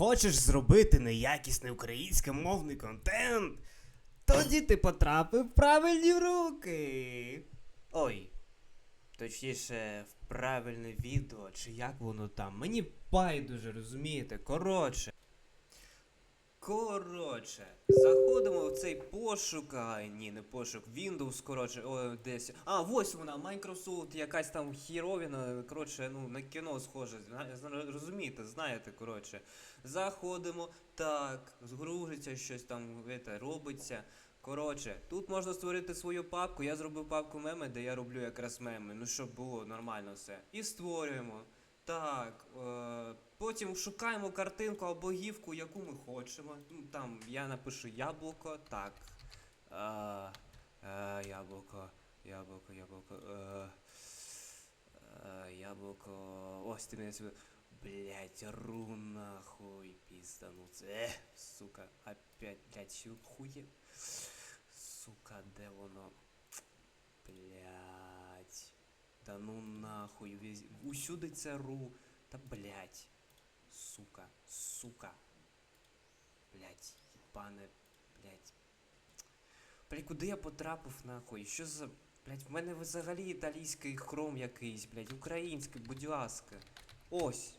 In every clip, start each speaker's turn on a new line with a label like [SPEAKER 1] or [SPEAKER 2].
[SPEAKER 1] хочеш зробити неякісний українськомовний контент, тоді ти потрапив в правильні руки. Ой. Точніше, в правильне відео, чи як воно там. Мені байдуже, розумієте? Коротше. Коротше, заходимо в цей пошук. А, ні, не пошук. Windows, коротше, о, десь. А, ось вона, Microsoft, якась там хіровіна. Коротше, ну, на кіно схоже. Розумієте, знаєте, коротше. Заходимо, так, згружиться щось там, это, робиться. Коротше, тут можна створити свою папку. Я зробив папку меми, де я роблю якраз меми. Ну, щоб було нормально все. І створюємо. Так, е, потім шукаємо картинку або гівку, яку ми хочемо. Ну, там я напишу яблуко, так. Е, е, яблуко, яблуко, яблуко. Е, е, яблуко. Ось ти мене сюди. Блять, ру нахуй піздануться. Е, сука, опять, блять, що хує. Сука, де воно? Блять. Да ну нахуй, весь... усюди це ру. Та блять. Сука, сука. Блять, єбане, блять. Блять, куди я потрапив нахуй? Що за. Блять, в мене взагалі італійський хром якийсь, блять, український, будь ласка. Ось.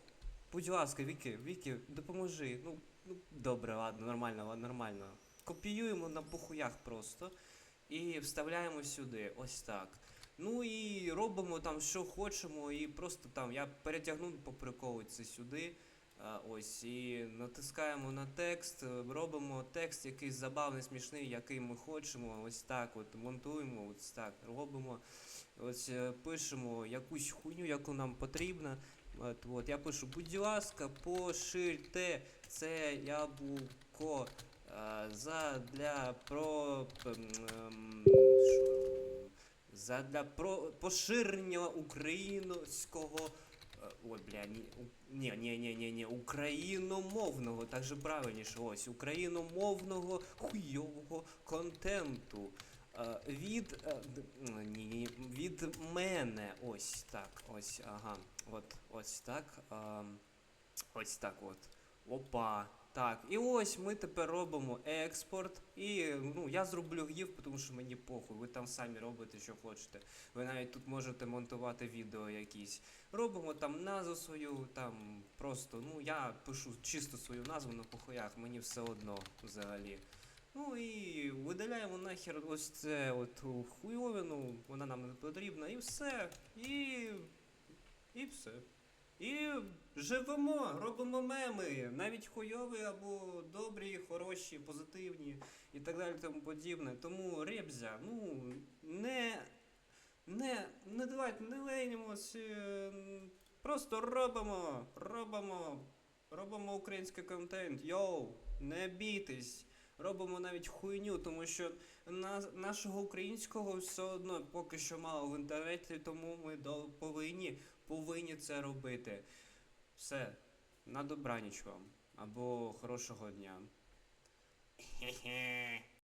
[SPEAKER 1] Будь ласка, Віки, Віки, допоможи. Ну, ну добре, ладно, нормально, нормально. Копіюємо на похуях просто і вставляємо сюди. Ось так. Ну і робимо там, що хочемо, і просто там я перетягну по приколу це сюди. Ось, і натискаємо на текст, е, робимо текст якийсь забавний, смішний, який ми хочемо. Ось так от монтуємо, ось так робимо. Ось е, пишемо якусь хуйню, яку нам потрібно. От, от, я пишу, будь ласка, поширте це яблуко е, задля про. ем? Задля про поширення українського. Е, Ой, бля, ні, ні, ні, ні, ні, україномовного, так же правильніше, ось, україномовного хуйового контенту. Е, від е, ні, ні, від мене. Ось так. Ось, ага. От, ось так. ось так от. Опа. Так, і ось ми тепер робимо експорт. І ну, я зроблю гів, тому що мені похуй. Ви там самі робите, що хочете. Ви навіть тут можете монтувати відео якісь. Робимо там назву свою, там просто, ну я пишу чисто свою назву на похуях, мені все одно взагалі. Ну і видаляємо нахер ось це от хуйовину, вона нам не потрібна, і все. І. І все. І живемо, робимо меми, навіть хуйові або добрі, хороші, позитивні і так далі тому подібне. Тому ребзя, ну не. Не, не давайте, не ленімось. е, Просто робимо, робимо, робимо український контент. Йоу, не бійтесь. Робимо навіть хуйню, тому що на, нашого українського все одно поки що мало в інтернеті, тому ми повинні, повинні це робити. Все, на добраніч вам або хорошого дня. Хе-хе.